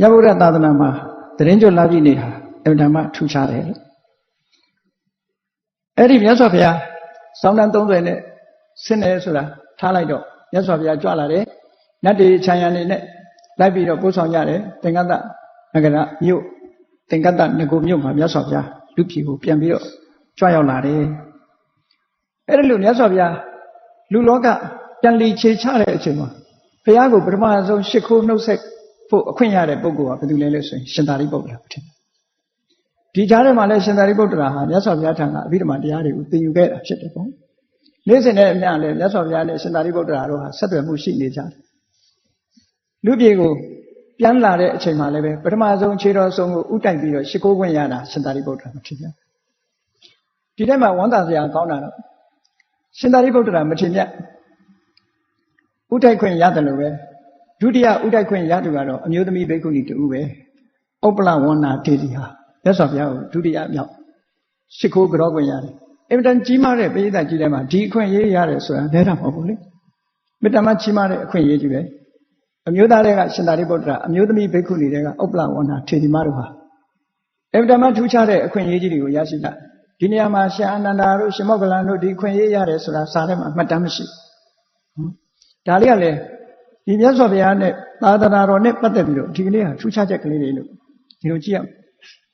မြတ်ဗုဒ္ဓသာသနာမှာသရင်ကျွတ်လာပြီနေဟာအမှန်တမ်းထူးခြားတယ်လို့အဲ့ဒီမြတ်စွာဘုရားစောင်းတန်း30နဲ့ဆင်းတယ်ဆိုတာထားလိုက်တော့မြတ်စွာဘုရားကြွလာတယ်နတ်တွေခြံရံနေနဲ့လိုက်ပြီးတော့ပို့ဆောင်ကြတယ်သင်္ကတနဂရမြို့သင်္ကတငကိုမြို့မှာမြတ်စွာဘုရားလူပြည်ကိုပြန်ပြီးတော့ကြွရောက်လာတယ်အဲ့ဒါလို့မြတ်စွာဘုရားလူလောကပြန်လီခြေချတဲ့အချိန်မှာဘုရားကိုပထမဆုံးရှ िख ိုးနှုတ်ဆက် ဖို့အခွင့်ရတဲ့ပုဂ္ဂိုလ်ကဘယ်သူလဲလို့ဆိုရင်ရှင်သာရိပုတ္တရာဖြစ်တယ်ဒီကြားထဲမှာလဲရှင်သာရိပုတ္တရာဟာမြတ်စွာဘုရားထံကအဘိဓမ္မာတရားတွေကိုသင်ယူခဲ့တာဖြစ်တယ်ပေါ့နေ့စဉ်နဲ့အမျှလဲမြတ်စွာဘုရားနဲ့ရှင်သာရိပုတ္တရာတို့ဟာဆက်သွယ်မှုရှိနေကြတယ်လူပြေကိုပြန်လာတဲ့အချိန်မှာလည်းပဲပထမဆုံးခြေတော်ဆုံးကိုဥတိုက်ပြီးတော့ရှ िख ိုးခွင့်ရတာရှင်သာရိပုတ္တရာဖြစ်တယ်ဒီထဲမှာဝန်တာစရာကောင်းတာတော့ရှင်သာရိပုတ္တရာမထေမြတ်ဥတိုက်ခွင့်ရတယ်လို့ပဲ ဒုတိယဥတိုက်ခွင့်ရသူကတော့အမျိုးသမီးဘိက္ခုနီတူပဲဥပ္ပလဝန္နာဒေဒီဟာမြတ်စွာဘုရားကိုဒုတိယမြောက်ရှ िख ိုးကြောခွင့်ရတယ်အင်မတန်ကြီးမားတဲ့ပိဋကကြီးထဲမှာဒီအခွင့်အရေးရတယ်ဆိုတာလဲတာမဟုတ်ဘူးလေမေတ္တာမကြီးမားတဲ့အခွင့်အရေးကြီးပဲအမျိုးသားတွေကရှင်သာရိပုတ္တရာအမျိုးသမီးဘိက္ခုနီတွေကဥပ္ပလဝန္နာထေဒီမတို့ဟာအင်မတန်မှထူးခြားတဲ့အခွင့်အရေးကြီးတွေကိုရရှိတာဒီနေရာမှာရှင်အနန္ဒာတို့ရှင်မောဂလန်တို့ဒီခွင့်ရေးရတယ်ဆိုတာစာထဲမှာမှတ်တမ်းမရှိဘူးဒါလေးကလည်း ဒီမြတ်စွာဘုရားနဲ့သာသနာတော်နဲ့ပတ်သက်ပြီးတော့ဒီကလေးဟာထူးခြားချက်ကလေးတွေလို့ဒီလိုကြည့်ရ